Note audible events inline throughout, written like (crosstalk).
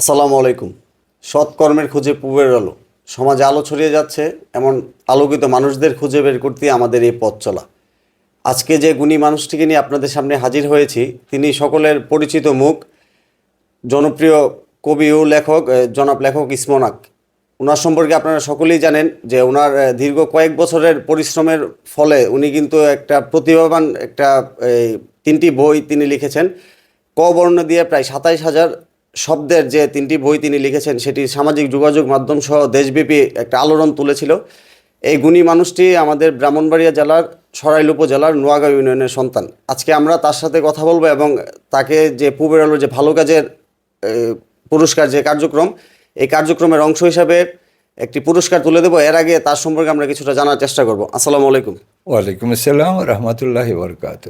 আসসালামু আলাইকুম। সৎকর্মের খুঁজে পুবের আলো। সমাজে আলো ছড়িয়ে যাচ্ছে, এমন আলোকিত মানুষদের খুঁজে বের করতে আমাদের এই পথ চলা। আজকে যে গুণী মানুষটিকে নিয়ে আপনাদের সামনে হাজির হয়েছি, তিনি সকলের পরিচিত মুখ, জনপ্রিয় কবি ও লেখক জনাব লেখক ইসমনাক। ওনার সম্পর্কে আপনারা সকলেই জানেন যে ওনার দীর্ঘ কয়েক বছরের পরিশ্রমের ফলে উনি কিন্তু একটা প্রতিভাবান একটা তিনটি বই তিনি লিখেছেন। ক বর্ণ দিয়ে প্রায় সাতাইশ হাজার শব্দের যে তিনটি বই তিনি লিখেছেন সেটি সামাজিক যোগাযোগ মাধ্যম সহ দেশব্যাপী একটা আলোড়ন তুলেছিল। এই গুণী মানুষটি আমাদের ব্রাহ্মণবাড়িয়া জেলার সরাইল উপজেলার নোয়াগাঁও ইউনিয়নের সন্তান। আজকে আমরা তার সাথে কথা বলব এবং তাকে যে পুবের আলোর যে ভালো কাজের পুরস্কার যে কার্যক্রম এই কার্যক্রমের অংশ হিসাবে একটি পুরস্কার তুলে দেবো। এর আগে তার সম্পর্কে আমরা কিছুটা জানার চেষ্টা করব। আসসালামু আলাইকুম। ওয়ালাইকুম আসসালাম রহমতুল্লাহ বরকাত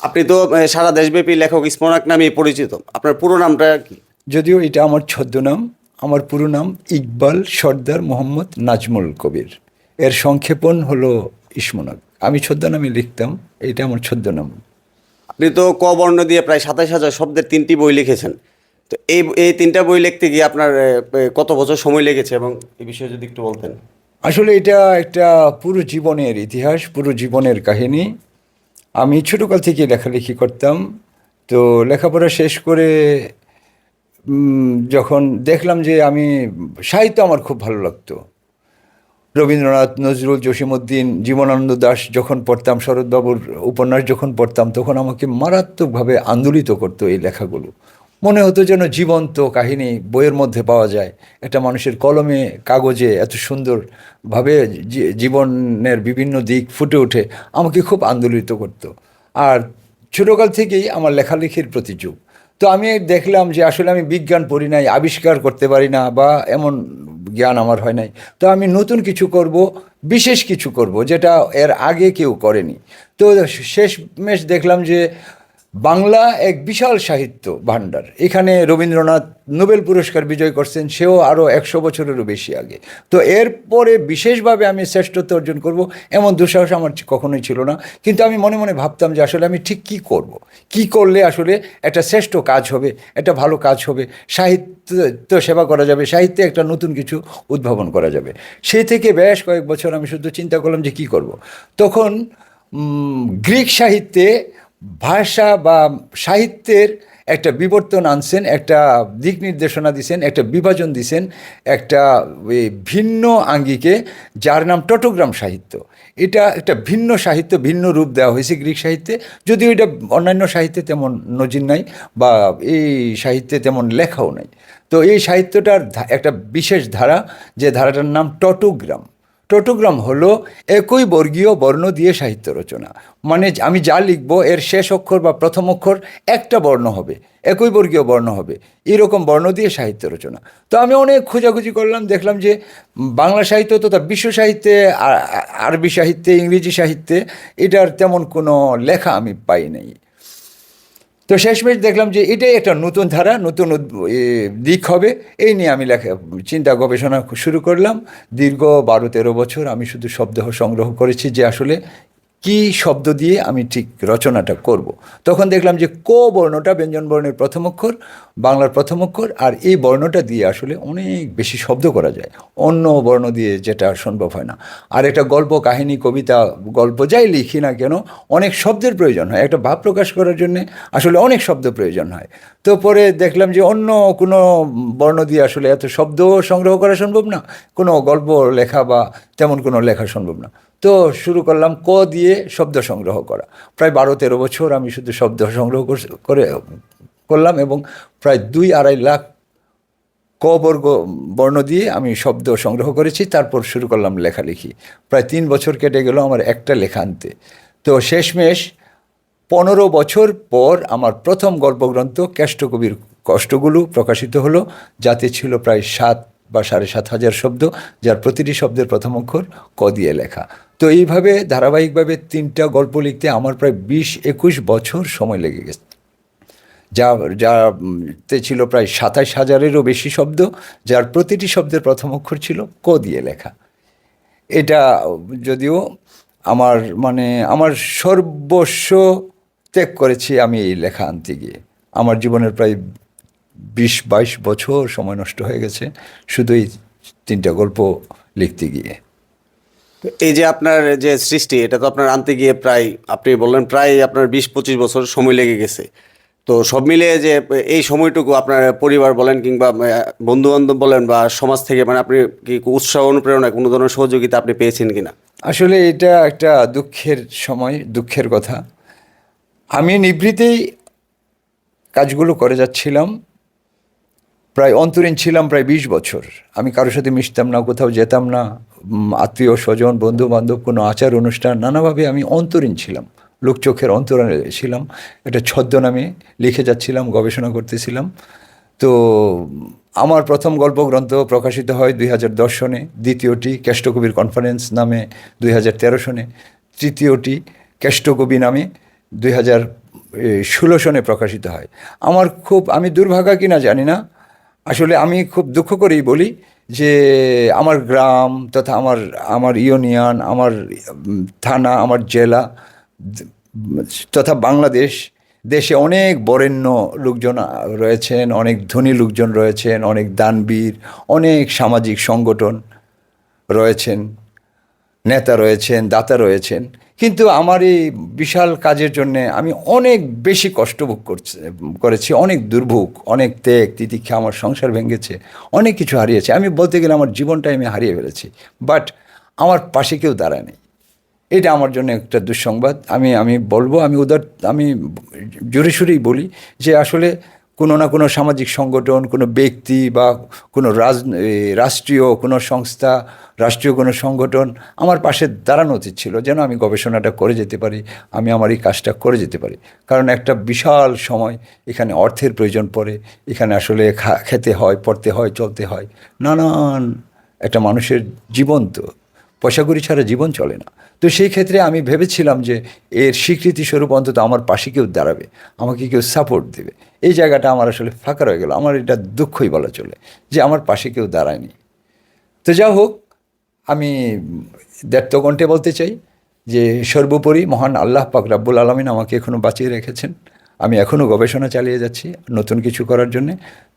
আপনি তো সারা দেশব্যাপী লেখক ইসমনাক নামে পরিচিত। আপনার পুরো নামটা কি? যদিও এটা আমার ছদ্মনাম আমার পুরো নাম ইকবাল সর্দার মোহাম্মদ নাজমুল কবির। এর সংক্ষেপণ হলো ইসমনাক। আমি ছদ্মনামে লিখতাম এটা আমার ছদ্মনাম। আপনি তো ক বর্ণ দিয়ে প্রায় সাতাশ হাজার শব্দের তিনটি বই লিখেছেন। তো এই এই তিনটা বই লিখতে গিয়ে আপনার কত বছর সময় লেগেছে এবং এই বিষয়ে যদি একটু বলতেন? আসলে এটা একটা পুরো জীবনের ইতিহাস পুরো জীবনের কাহিনী। আমি ছোটোকাল থেকে লেখালেখি করতাম। তো লেখাপড়া শেষ করে যখন দেখলাম যে আমি সাহিত্য আমার খুব ভালো লাগতো। রবীন্দ্রনাথ নজরুল জসিমউদ্দিন, জীবনানন্দ দাস যখন পড়তাম, শরৎবাবুর উপন্যাস যখন পড়তাম, তখন আমাকে মারাত্মকভাবে আন্দোলিত করতো এই লেখাগুলো। মনে হতো যেন জীবন্ত কাহিনী বইয়ের মধ্যে পাওয়া যায়। একটা মানুষের কলমে, কাগজে এত সুন্দরভাবে জীবনের বিভিন্ন দিক ফুটে ওঠে, আমাকে খুব আন্দোলিত করতো। আর ছোটোকাল থেকেই আমার লেখালেখির প্রতি যুগ। তো আমি দেখলাম যে আসলে আমি বিজ্ঞান পড়ি নাই, আবিষ্কার করতে পারি না বা এমন জ্ঞান আমার হয় নাই। তো আমি নতুন কিছু করব, বিশেষ কিছু করব, যেটা এর আগে কেউ করেনি। তো শেষ শেষমেশ দেখলাম যে বাংলা এক বিশাল সাহিত্য ভাণ্ডার। এখানে রবীন্দ্রনাথ নোবেল পুরস্কার বিজয় করছেন, সেও আরও একশো বছরেরও বেশি আগে। তো এরপরে বিশেষভাবে আমি শ্রেষ্ঠত্ব অর্জন করব, এমন দুঃসাহস আমার কখনোই ছিল না। কিন্তু আমি মনে মনে ভাবতাম যে আসলে আমি ঠিক কী করব। কি করলে আসলে একটা শ্রেষ্ঠ কাজ হবে, একটা ভালো কাজ হবে? সাহিত্য সেবা করা যাবে, সাহিত্যে একটা নতুন কিছু উদ্ভাবন করা যাবে। সেই থেকে বেশ কয়েক বছর আমি শুধু চিন্তা করলাম যে কী করব। তখন গ্রিক সাহিত্যে ভাষা বা সাহিত্যের একটা বিবর্তন আনছেন, একটা দিক নির্দেশনা দিছেন, একটা বিভাজন দিছেন, একটা ভিন্ন আঙ্গিকে, যার নাম টটোগ্রাম সাহিত্য। এটা একটা ভিন্ন সাহিত্য, ভিন্ন রূপ দেওয়া হয়েছে গ্রিক সাহিত্যে। যদিও এটা অন্যান্য সাহিত্যে তেমন নজির নাই বা এই সাহিত্যে তেমন লেখাও নাই। তো এই সাহিত্যটার একটা বিশেষ ধারা, যে ধারাটার নাম টটোগ্রাম। টোটোগ্রাম হলো একই বর্গীয় বর্ণ দিয়ে সাহিত্য রচনা। মানে আমি যা লিখব এর শেষ অক্ষর বা প্রথম অক্ষর একটা বর্ণ হবে, একই বর্গীয় বর্ণ হবে, এরকম বর্ণ দিয়ে সাহিত্য রচনা। তো আমি অনেক খোঁজাখুঁজি করলাম, দেখলাম যে বাংলা সাহিত্য তথা বিশ্ব সাহিত্যে আরবি সাহিত্যে, ইংরেজি সাহিত্যে এটার তেমন কোনো লেখা আমি পাই নাই। তো শেষমেশ দেখলাম যে এটাই একটা নতুন ধারা, নতুন দিক হবে। এই নিয়ে আমি লেখা, চিন্তা গবেষণা শুরু করলাম। দীর্ঘ বারো তেরো বছর আমি শুধু শব্দ সংগ্রহ করেছি যে আসলে কি শব্দ দিয়ে আমি ঠিক রচনাটা করব। তখন দেখলাম যে ক বর্ণটা ব্যঞ্জন বর্ণের প্রথম অক্ষর, বাংলার প্রথম অক্ষর, আর এই বর্ণটা দিয়ে আসলে অনেক বেশি শব্দ করা যায়। অন্য বর্ণ দিয়ে যেটা সম্ভব হয় না। আর একটা গল্প, কাহিনী, কবিতা, গল্প যাই লিখি না কেন, অনেক শব্দের প্রয়োজন হয়। একটা ভাব প্রকাশ করার জন্যে আসলে অনেক শব্দ প্রয়োজন হয়। তো পরে দেখলাম যে অন্য কোনো বর্ণ দিয়ে আসলে এত শব্দ সংগ্রহ করা সম্ভব না। কোনো গল্প, লেখা বা তেমন কোনো লেখা সম্ভব না। তো শুরু করলাম ক দিয়ে শব্দ সংগ্রহ করা। প্রায় বারো, তেরো বছর আমি শুধু শব্দ সংগ্রহ করে, করলাম এবং প্রায় দুই আড়াই লাখ ক বর্গ বর্ণ দিয়ে আমি শব্দ সংগ্রহ করেছি, তারপর শুরু করলাম লেখালেখি। প্রায় তিন বছর কেটে গেল আমার একটা লেখা আনতে। তো শেষমেশ পনেরো বছর পর আমার প্রথম গল্পগ্রন্থ কেষ্টকবির কষ্টগুলো প্রকাশিত হলো, যাতে ছিল প্রায় সাত বা সাড়ে সাত হাজার শব্দ, যার প্রতিটি শব্দের প্রথম অক্ষর ক দিয়ে লেখা। তো এইভাবে ধারাবাহিকভাবে তিনটা গল্প লিখতে আমার প্রায় বিশ একুশ বছর সময় লেগে গেছে। যা, যাতে ছিল প্রায় সাতাশ হাজারেরও বেশি শব্দ, যার প্রতিটি শব্দের প্রথম অক্ষর ছিল ক দিয়ে লেখা। এটা যদিও আমার মানে আমার সর্বস্ব ত্যাগ করেছি আমি এই লেখা আনতে গিয়ে। আমার জীবনের প্রায় বিশ, বাইশ বছর সময় নষ্ট হয়ে গেছে, শুধু এই তিনটা গল্প লিখতে গিয়ে। এই যে আপনার যে সৃষ্টি, এটা তো আপনার আনতে গিয়ে প্রায়, আপনি বললেন প্রায় আপনার বিশ পঁচিশ বছর সময় লেগে গেছে। তো সব মিলিয়ে যে এই সময়টুকু আপনার পরিবার বলেন কিংবা বন্ধু বান্ধব বলেন বা সমাজ থেকে মানে আপনি কি উৎসাহ, অনুপ্রেরণা, কোনো ধরনের সহযোগিতা আপনি পেয়েছেন কিনা? আসলে এটা একটা দুঃখের সময়, দুঃখের কথা। আমি নিভৃতেই কাজগুলো করে যাচ্ছিলাম। প্রায় অন্তরীণ ছিলাম প্রায় বিশ বছর। আমি কারোর সাথে মিশতাম না, কোথাও যেতাম না। আত্মীয়, স্বজন বন্ধু বান্ধব কোনো আচার অনুষ্ঠান, নানাভাবে আমি অন্তরীণ ছিলাম। লোকচোখের অন্তরালে ছিলাম। একটা ছদ্মনামে লিখে যাচ্ছিলাম, গবেষণা করতেছিলাম। তো, আমার প্রথম গল্পগ্রন্থ প্রকাশিত হয় দুই হাজার দশ সনে, দ্বিতীয়টি কেষ্টকবির কনফারেন্স নামে দুই হাজার তেরো সনে, তৃতীয়টি কেষ্টকবি নামে দুই হাজার ষোলো সনে প্রকাশিত হয়। আমার খুব, আমি দুর্ভাগা কিনা জানি না আসলে আমি খুব দুঃখ করেই বলি যে আমার গ্রাম তথা আমার আমার ইউনিয়ন, আমার থানা, আমার জেলা, তথা বাংলাদেশ, দেশে অনেক বরেণ্য লোকজন রয়েছেন, অনেক ধনী লোকজন রয়েছেন, অনেক দানবীর, অনেক সামাজিক সংগঠন রয়েছেন, নেতা রয়েছেন, দাতা রয়েছেন। কিন্তু আমার এই বিশাল কাজের জন্যে আমি অনেক বেশি কষ্ট ভোগ করছে, করেছি, অনেক দুর্ভোগ, অনেক ত্যাগ, তিতিক্ষা আমার সংসার ভেঙেছে, অনেক কিছু হারিয়েছে। আমি বলতে গেলে আমার জীবনটাই আমি হারিয়ে ফেলেছি। বাট আমার পাশে কেউ দাঁড়ায় নেই। এটা আমার জন্য একটা দুঃসংবাদ। আমি আমি বলব, আমি উদার, আমি জোরে সুরেই বলি যে আসলে কোনো না কোনো সামাজিক সংগঠন, কোনো ব্যক্তি বা কোনো রাজ রাষ্ট্রীয় কোনো সংস্থা, রাষ্ট্রীয় কোনো সংগঠন আমার পাশে দাঁড়ানো উচিত ছিল যেন আমি গবেষণাটা করে যেতে পারি, আমি আমার এই কাজটা করে যেতে পারি। কারণ একটা বিশাল সময় এখানে অর্থের প্রয়োজন পড়ে, এখানে আসলে খেতে হয়, পড়তে হয়, চলতে হয়। নানান একটা মানুষের জীবন পয়সাগুড়ি ছাড়া জীবন চলে না। তো সেই ক্ষেত্রে আমি ভেবেছিলাম যে এর স্বীকৃতি স্বরূপ অন্তত আমার পাশে কেউ দাঁড়াবে, আমাকে কেউ সাপোর্ট দেবে। এই জায়গাটা আমার আসলে ফাঁকা রয়ে গেল, আমার এটা দুঃখই বলা চলে যে আমার পাশে কেউ দাঁড়ায়নি। তো যা হোক, আমি দ্ব্যর্থকণ্ঠে বলতে চাই যে সর্বোপরি মহান আল্লাহ পাক রাব্বুল আলমিন আমাকে এখনও বাঁচিয়ে রেখেছেন। আমি এখনও গবেষণা চালিয়ে যাচ্ছি নতুন কিছু করার জন্যে।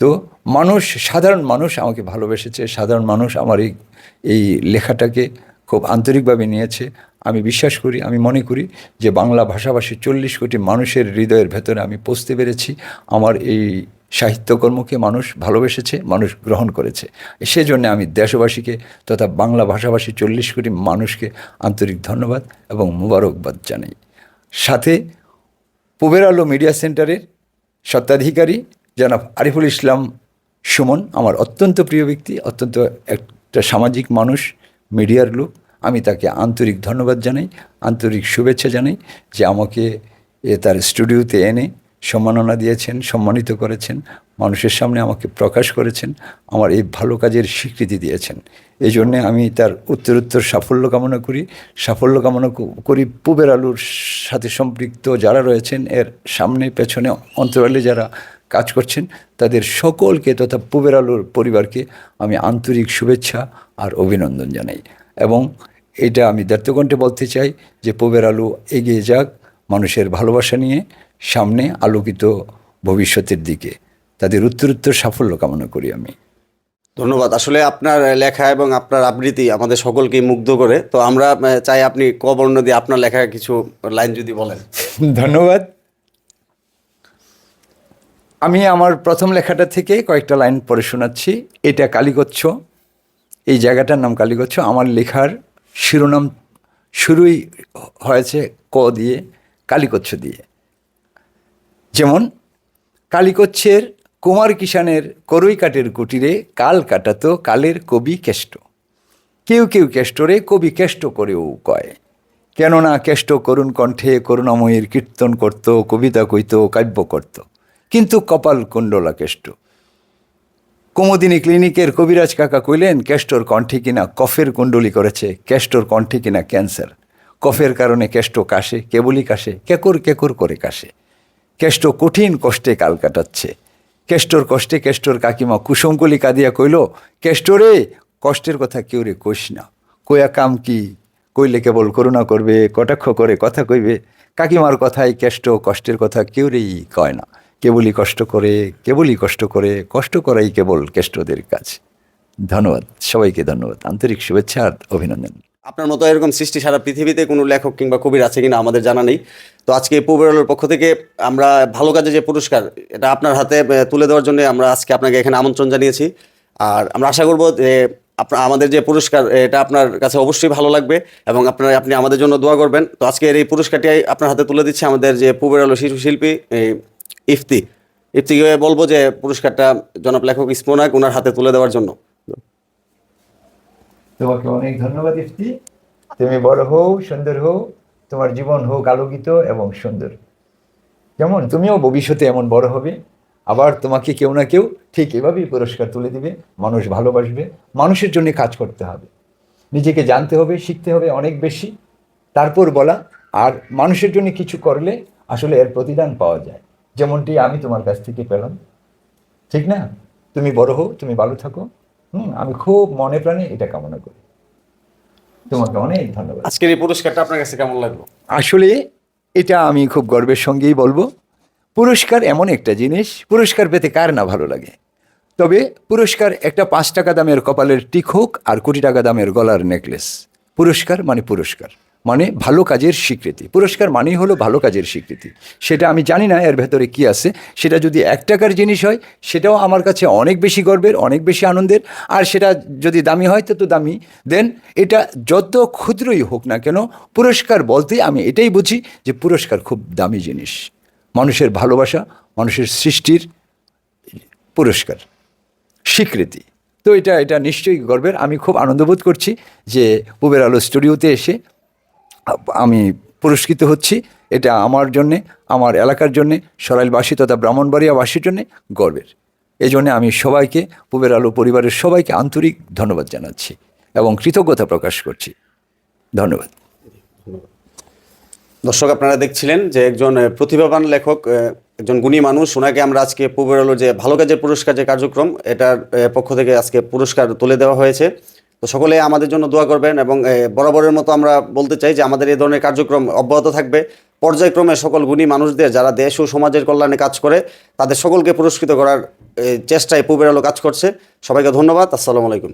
তো মানুষ, সাধারণ মানুষ আমাকে ভালোবেসেছে, সাধারণ মানুষ আমার এই এই লেখাটাকে খুব আন্তরিকভাবে নিয়েছে। আমি বিশ্বাস করি, আমি মনে করি যে বাংলা ভাষাভাষী চল্লিশ কোটি মানুষের হৃদয়ের ভেতরে আমি পৌঁছতে পেরেছি। আমার এই সাহিত্যকর্মকে মানুষ ভালোবেসেছে, মানুষ গ্রহণ করেছে। সেজন্য আমি দেশবাসীকে তথা বাংলা ভাষাভাষী চল্লিশ কোটি মানুষকে আন্তরিক ধন্যবাদ এবং মুবারকবাদ জানাই। সাথে পুবের আলো মিডিয়া সেন্টারের স্বত্বাধিকারী জনাব আরিফুল ইসলাম সুমন, আমার অত্যন্ত প্রিয় ব্যক্তি, অত্যন্ত একটা সামাজিক মানুষ মিডিয়ার লোক। আমি তাকে আন্তরিক ধন্যবাদ জানাই, আন্তরিক শুভেচ্ছা জানাই যে আমাকে এ তার স্টুডিওতে এনে সম্মাননা দিয়েছেন, সম্মানিত করেছেন, মানুষের সামনে আমাকে প্রকাশ করেছেন, আমার এই ভালো কাজের স্বীকৃতি দিয়েছেন। এই জন্যে আমি তার উত্তরোত্তর সাফল্য কামনা করি। সাফল্য কামনা করি পুবের আলুর সাথে সম্পৃক্ত যারা রয়েছেন, এর সামনে, পেছনে, অন্তরালে যারা কাজ করছেন, তাদের সকলকে তথা পুবের আলুর পরিবারকে আমি আন্তরিক শুভেচ্ছা আর অভিনন্দন জানাই। এবং এটা আমি দ্ব্যর্থকণ্ঠে বলতে চাই যে পুবের আলু এগিয়ে যাক মানুষের ভালোবাসা নিয়ে সামনে আলোকিত ভবিষ্যতের দিকে। তাদের উত্তরোত্তর সাফল্য কামনা করি আমি। ধন্যবাদ। আসলে আপনার লেখা এবং আপনার আবৃত্তি আমাদের সকলকেই মুগ্ধ করে। তো আমরা চাই আপনি কবর্ণ দিয়ে আপনার লেখা কিছু লাইন যদি বলেন। (laughs) ধন্যবাদ। আমি আমার প্রথম লেখাটা থেকে কয়েকটা লাইন পড়ে শোনাচ্ছি। এটা কালীগচ্ছ। এই জায়গাটার নাম কালীগচ্ছ। আমার লেখার শিরোনাম শুরুই হয়েছে ক দিয়ে কালীকচ্ছ দিয়ে। যেমন, কালীকচ্ছের কুমার কিষানের করই কাঠের কুটিরে কাল কাটাতো কালের কবি কেষ্ট। কেউ কেউ কেষ্টরে কবি কেষ্ট করেও কয়। কেননা কেষ্ট করুণ কণ্ঠে করুণাময়ীর কীর্তন করত, কবিতা কইত, কাব্য করত। কিন্তু কপাল কুণ্ডলা কেষ্ট। কুমুদিনী ক্লিনিকের কবিরাজ কাকা কইলেন, কেষ্টর কণ্ঠে কিনা কফের কুণ্ডলি করেছে, কেষ্টর কণ্ঠে কিনা ক্যান্সার। কফের কারণে কেষ্ট কাশে, কেবলই কাশে, কেকর কেকর করে কাশে। কেষ্ট কঠিন কষ্টে কাল কাটাচ্ছে। কেষ্টর কষ্টে কেষ্টর কাকিমা কুসংকলি কাঁদিয়া কইল, কেষ্টরে, কষ্টের কথা কেউ রে কইস না। কয়া কাম কি? কইলে কেবল করুণা করবে, কটাক্ষ করে কথা কইবে। কাকিমার কথায় কেষ্ট কষ্টের কথা কেউ রেই কয় না। কেবলই কষ্ট করে, কেবলই কষ্ট করে, কষ্ট করাই কেবল কেষ্টদের কাজ। ধন্যবাদ। সবাইকে ধন্যবাদ। আন্তরিক শুভেচ্ছা আর অভিনন্দন। আপনার মতো এরকম সৃষ্টি সারা পৃথিবীতে কোনো লেখক কিংবা কবির আছে কিনা আমাদের জানা নেই। তো আজকে পুবেরলের পক্ষ থেকে আমরা ভালো কাজে যে পুরস্কার, এটা আপনার হাতে তুলে দেওয়ার জন্য আমরা আজকে আপনাকে এখানে আমন্ত্রণ জানিয়েছি। আর আমরা আশা করব যে আপনার আমাদের যে পুরস্কার, এটা আপনার কাছে অবশ্যই ভালো লাগবে এবং আপনার, আপনি আমাদের জন্য দোয়া করবেন। তো আজকের এই পুরস্কারটি আপনার হাতে তুলে দিচ্ছে আমাদের যে পুবের আলো শিশু শিল্পী ইফতি। ইফতিকে বলব যে পুরস্কারটা জনাব লেখক ইসমোনাক ওনার হাতে তুলে দেওয়ার জন্য। তোমাকে অনেক ধন্যবাদ, ইফতি। তুমি বড় হও, সুন্দর হও। তোমার জীবন হোক আলোকিত এবং সুন্দর। যেমন তুমিও ভবিষ্যতে এমন বড় হবে। আবার তোমাকে কেউ না কেউ ঠিক এভাবেই পুরস্কার তুলে দিবে। মানুষ ভালোবাসবে। মানুষের জন্য কাজ করতে হবে। নিজেকে জানতে হবে, শিখতে হবে অনেক বেশি। তারপর বলা, আর মানুষের জন্য কিছু করলে আসলে এর প্রতিদান পাওয়া যায়। যেমনটি আমি তোমার কাছ থেকে পেলাম। ঠিক না? তুমি বড় হও, তুমি ভালো থাকো। হুম আমি খুব মনে প্রাণে এটা কামনা করি। তোমাকে অনেক ধন্যবাদ। আজকের এই পুরস্কারটা আপনার কাছে কেমন লাগল? আসলে এটা আমি খুব গর্বের সঙ্গেই বলব। পুরস্কার এমন একটা জিনিস পুরস্কার পেতে কার না ভালো লাগে। তবে পুরস্কার একটা পাঁচ টাকা দামের কপালের টিক হোক আর কোটি টাকা দামের গলার নেকলেস। পুরস্কার মানে পুরস্কার। মানে ভালো কাজের স্বীকৃতি। পুরস্কার মানেই হলো ভালো কাজের স্বীকৃতি। সেটা আমি জানি না, এর ভেতরে কি আছে। সেটা যদি এক টাকার জিনিস হয়, সেটাও আমার কাছে অনেক বেশি গর্বের, অনেক বেশি আনন্দের। আর সেটা যদি দামি হয় তত দামি। দেন এটা যত ক্ষুদ্রই হোক না কেন, পুরস্কার বলতে আমি এটাই বুঝি যে পুরস্কার খুব দামি জিনিস। মানুষের ভালোবাসা, মানুষের সৃষ্টির পুরস্কার, স্বীকৃতি। তো এটা এটা নিশ্চয়ই গর্বের। আমি খুব আনন্দবোধ করছি যে পুবের আলো স্টুডিওতে এসে আমি পুরস্কৃত হচ্ছি। এটা আমার জন্যে, আমার এলাকার জন্যে, সরাইলবাসী তথা ব্রাহ্মণবাড়িয়াবাসীর জন্যে গর্বের। এই জন্যে আমি সবাইকে, পুবের আলো পরিবারের সবাইকে আন্তরিক ধন্যবাদ জানাচ্ছি এবং কৃতজ্ঞতা প্রকাশ করছি। ধন্যবাদ। দর্শক, আপনারা দেখছিলেন যে একজন প্রতিভাবান লেখক একজন গুণী মানুষ। ওনাকে আমরা আজকে পুবের আলো যে ভালো কাজের পুরস্কার যে কার্যক্রম, এটার পক্ষ থেকে আজকে পুরস্কার তুলে দেওয়া হয়েছে। তো সকলে আমাদের জন্য দোয়া করবেন এবং বরাবরের মতো আমরা বলতে চাই যে আমাদের এই ধরনের কার্যক্রম অব্যাহত থাকবে। পর্যায়ক্রমে সকল গুণী মানুষদের যারা দেশ ও সমাজের কল্যাণে কাজ করে, তাদের সকলকে পুরস্কৃত করার চেষ্টায় পূবের আলো কাজ করছে। সবাইকে ধন্যবাদ। আসসালামু আলাইকুম।